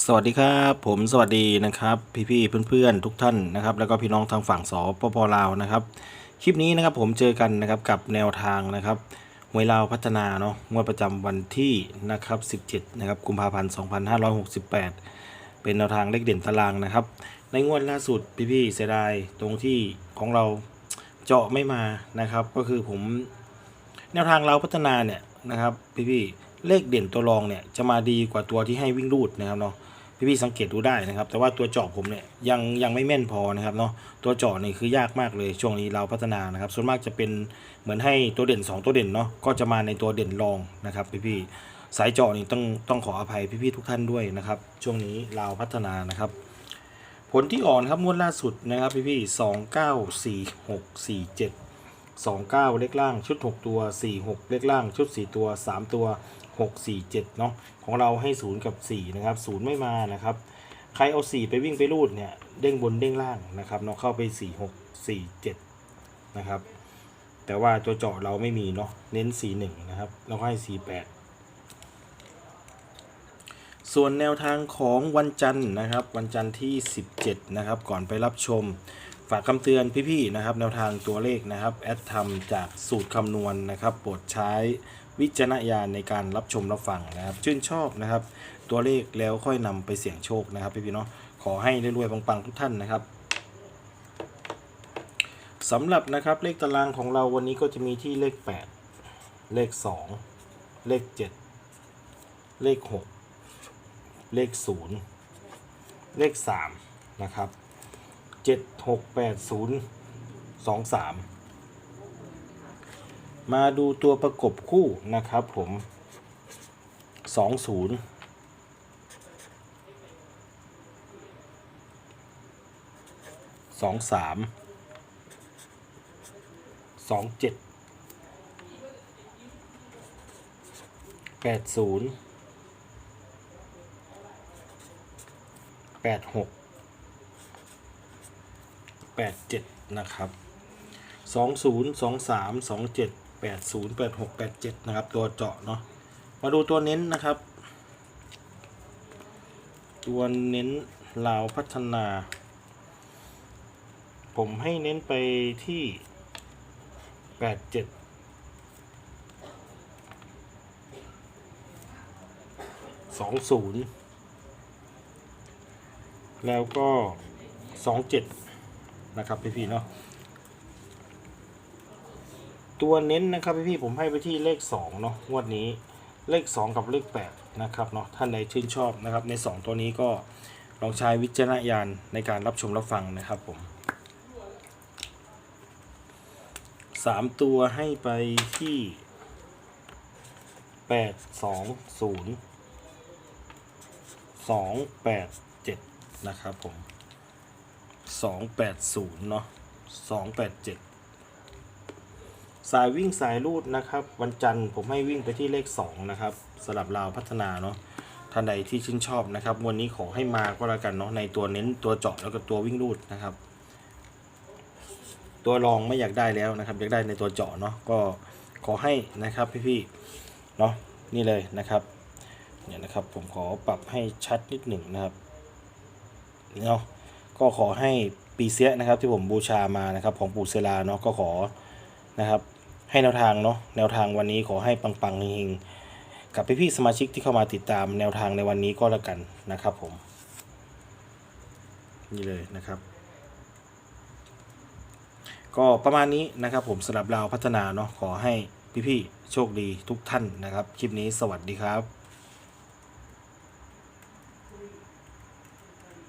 สวัสดีครับผมสวัสดีนะครับ พี่ๆเพื่อนๆทุกท่านนะครับ แล้วก็พี่น้องทางฝั่งสปปลาวนะครับคลิปนี้นะครับผมเจอกันนะครับกับแนวทางนะครับหวยลาวพัฒนาเนาะงวดประจำวันที่นะครับ 17นะครับกุมภาพันธ์ 2568 เป็นแนวทางเลขเด่นตารางนะครับ ในงวดล่าสุดพี่ๆเสียดายตรงที่ของเราเจาะไม่มานะครับ ก็คือผมแนวทางเราพัฒนาเนี่ยนะครับพี่ๆ เลขเด่นตัวรองเนี่ยจะมาดีกว่าตัวที่ให้วิ่งรูดนะครับเนาะพี่ๆสังเกตดูได้นะครับ แต่ว่าตัวเจาะผมเนี่ยยังยังไม่แม่นพอนะครับเนาะตัวเจาะนี่คือยากมากเลยช่วงนี้เราพัฒนานะครับ ส่วนมากจะเป็นเหมือนให้ตัวเด่น 2 ตัวเด่นเนาะก็จะมาในตัวเด่นรองนะครับพี่ๆสายเจาะนี่ต้องต้องขออภัยพี่ๆทุกท่านด้วยนะครับ ช่วงนี้เราพัฒนานะครับ ผลที่อ่อนครับงวดล่าสุดนะครับพี่ๆสองเก้าสี่หกสี่เจ็ด สองเก้าเลขล่างชุดหกตัวสี่หกเลขล่างชุดสี่ตัวสามตัวหกสี่เจ็ดเนาะของเราให้ศูนย์กับสี่นะครับศูนย์ไม่มานะครับ ใครเอาสี่ไปวิ่งไปรูดเนี่ยเด้งบนเด้งล่างนะครับเนาะเข้าไปสี่หกสี่เจ็ดนะครับ แต่ว่าตัวเจาะเราไม่มีเนาะเน้นสี่หนึ่งนะครับแล้วก็ให้สี่แปดส่วนแนวทางของวันจันทร์นะครับ วันจันทร์ที่ 17 นะครับ ก่อนไปรับชม ฝากคำเตือนพี่ๆนะครับ แนวทางตัวเลขนะครับแอดทำจากสูตรคำนวณนะครับโปรดใช้วิจารณญาณในการรับชมรับฟังนะครับ ชื่นชอบนะครับ ตัวเลขแล้วค่อยนำไปเสี่ยงโชคนะครับพี่ๆเนาะขอให้รวยๆปังๆทุกท่านนะครับสำหรับนะครับเลขตารางของเราวันนี้ก็จะมีที่เลข 8 เลข 2 เลข 7 เลข 6 เลข 0 เลข 3 นะครับ เจ็ดหกแปดศูนย์สองสามมาดูตัวประกบคู่นะครับผมสองศูนย์สองสามสองเจ็ดแปดศูนย์แปดหก 87 นะครับ 20 23 27 80 86 87 นะครับ ตัวเจาะเนาะมาดูตัวเน้นนะครับ ตัวเน้นลาวพัฒนา ผมให้เน้นไปที่ 87 20แล้วก็27 นะครับพี่ๆเนาะตัวเน้นนะครับพี่ๆผมให้ไปที่เลข2เนาะงวดนี้เลข 2 กับเลข8นะครับเนาะท่านใดชื่นชอบนะครับ ใน 2 ตัวนี้ก็ลองใช้วิจารณญาณในการรับชมรับฟังนะครับผม 3 ตัวให้ไปที่ 8 2 0 2 8 7 นะครับผม สองแปดศูนย์เนาะสองแปดเจ็ดสายวิ่งสายรูดนะครับ วันจันทร์ผมให้วิ่งไปที่เลขสองนะครับสลับราวพัฒนาเนาะท่านใดที่ชื่นชอบนะครับ วันนี้ขอให้มาก็แล้วกันเนาะในตัวเน้นตัวเจาะแล้วก็ตัววิ่งรูดนะครับ ตัวรองไม่อยากได้แล้วนะครับ อยากได้ในตัวเจาะเนาะก็ขอให้นะครับพี่ๆเนาะนี่เลยนะครับเนี่ยนะครับผมขอปรับให้ชัดนิดหนึ่งนะครับเนาะ ก็ขอให้ปีเสียนะครับที่ผมบูชามานะครับของปู่เซลาเนาะก็ขอนะครับ ให้แนวทางเนาะแนวทางวันนี้ขอให้ปังๆเฮงๆกับพี่ๆสมาชิกที่เข้ามาติดตามแนวทางในวันนี้ก็แล้วกันนะครับผม นี่เลยนะครับ ก็ประมาณนี้นะครับผมสำหรับเราพัฒนาเนาะขอให้พี่ๆโชคดีทุกท่านนะครับ คลิปนี้สวัสดีครับ